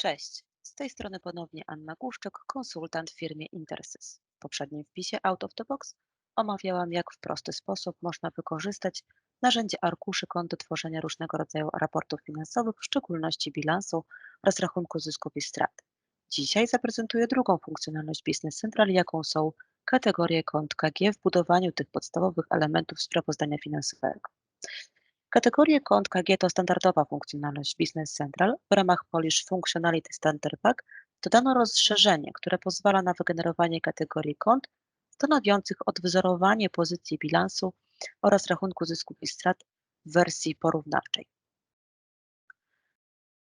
Cześć, z tej strony ponownie Anna Głuszczyk, konsultant w firmie Intersys. W poprzednim wpisie Out of the Box omawiałam, jak w prosty sposób można wykorzystać narzędzie arkuszy kont do tworzenia różnego rodzaju raportów finansowych, w szczególności bilansu oraz rachunku zysków i strat. Dzisiaj zaprezentuję drugą funkcjonalność Business Central, jaką są kategorie kont KG w budowaniu tych podstawowych elementów sprawozdania finansowego. Kategorie kont KG to standardowa funkcjonalność Business Central. W ramach Polish Functionality Standard Pack dodano rozszerzenie, które pozwala na wygenerowanie kategorii kont stanowiących odwzorowanie pozycji bilansu oraz rachunku zysków i strat w wersji porównawczej.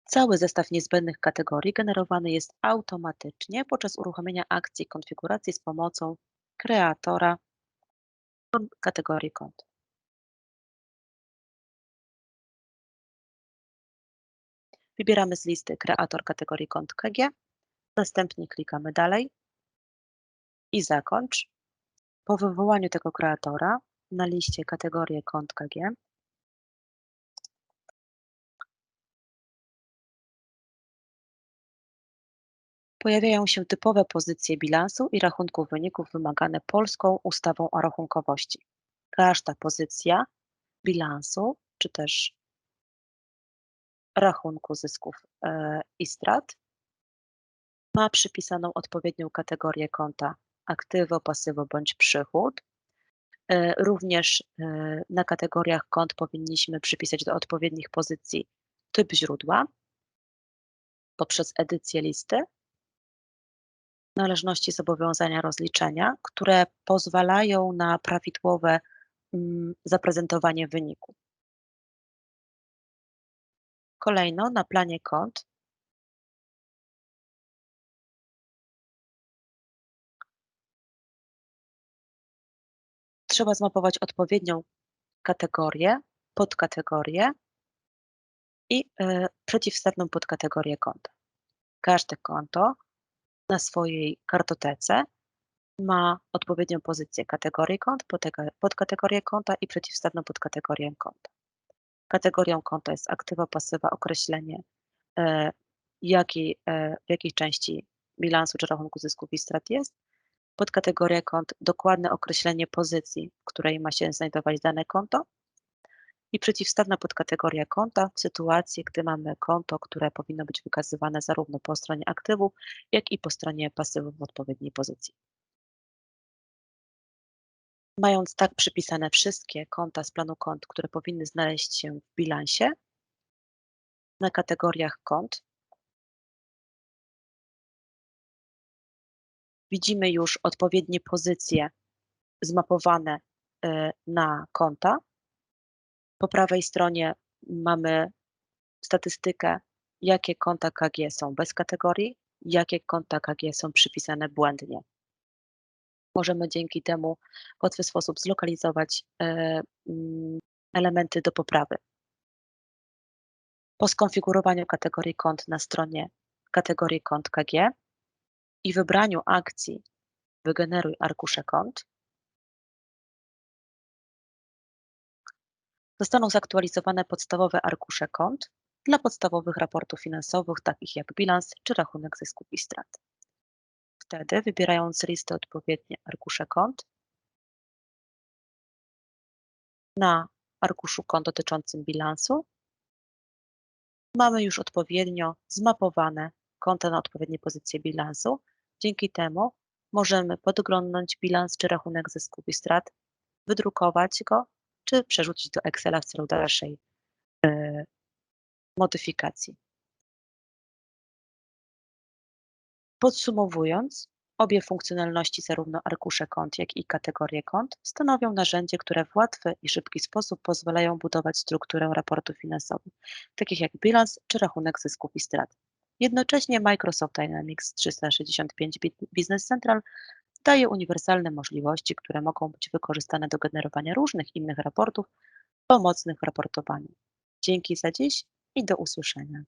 Cały zestaw niezbędnych kategorii generowany jest automatycznie podczas uruchomienia akcji konfiguracji z pomocą kreatora kategorii kont. Wybieramy z listy kreator kategorii kont KG, następnie klikamy dalej i zakończ. Po wywołaniu tego kreatora na liście kategorie kont KG pojawiają się typowe pozycje bilansu i rachunku wyników wymagane polską ustawą o rachunkowości. Każda pozycja bilansu, czy też rachunku zysków e, i strat ma przypisaną odpowiednią kategorię konta aktywo, pasywo bądź przychód. E, również e, na kategoriach kont powinniśmy przypisać do odpowiednich pozycji typ źródła poprzez edycję listy, należności zobowiązania rozliczenia, które pozwalają na prawidłowe mm, zaprezentowanie wyniku. Kolejno na planie kont trzeba zmapować odpowiednią kategorię, podkategorię i y, przeciwstawną podkategorię konta. Każde konto na swojej kartotece ma odpowiednią pozycję kategorii kont, podkategorię konta i przeciwstawną podkategorię konta. Kategorią konta jest aktywa, pasywa, określenie, e, jaki, e, w jakiej części bilansu czy rachunku zysków i strat jest. Podkategoria kont, dokładne określenie pozycji, w której ma się znajdować dane konto. I przeciwstawna podkategoria konta w sytuacji, gdy mamy konto, które powinno być wykazywane zarówno po stronie aktywów, jak i po stronie pasywów w odpowiedniej pozycji. Mając tak przypisane wszystkie konta z planu kont, które powinny znaleźć się w bilansie, na kategoriach kont. Widzimy już odpowiednie pozycje zmapowane y, na konta. Po prawej stronie mamy statystykę, jakie konta KG są bez kategorii, jakie konta KG są przypisane błędnie możemy dzięki temu w łatwy sposób zlokalizować e, mm, elementy do poprawy. Po skonfigurowaniu kategorii kont na stronie kategorii kont KG i wybraniu akcji Wygeneruj arkusze kont, zostaną zaktualizowane podstawowe arkusze kont dla podstawowych raportów finansowych, takich jak bilans czy rachunek zysków i strat. Wtedy, wybierając z listy odpowiednie arkusze kont, na arkuszu kont dotyczącym bilansu mamy już odpowiednio zmapowane konta na odpowiednie pozycje bilansu. Dzięki temu możemy podglądnąć bilans czy rachunek zysków i strat, wydrukować go, czy przerzucić do Excela w celu dalszej y, modyfikacji. Podsumowując, obie funkcjonalności, zarówno arkusze kont, jak i kategorie kont, stanowią narzędzie, które w łatwy i szybki sposób pozwalają budować strukturę raportów finansowych, takich jak bilans czy rachunek zysków i strat. Jednocześnie Microsoft Dynamics 365 Business Central daje uniwersalne możliwości, które mogą być wykorzystane do generowania różnych innych raportów pomocnych w raportowaniu. Dzięki za dziś i do usłyszenia.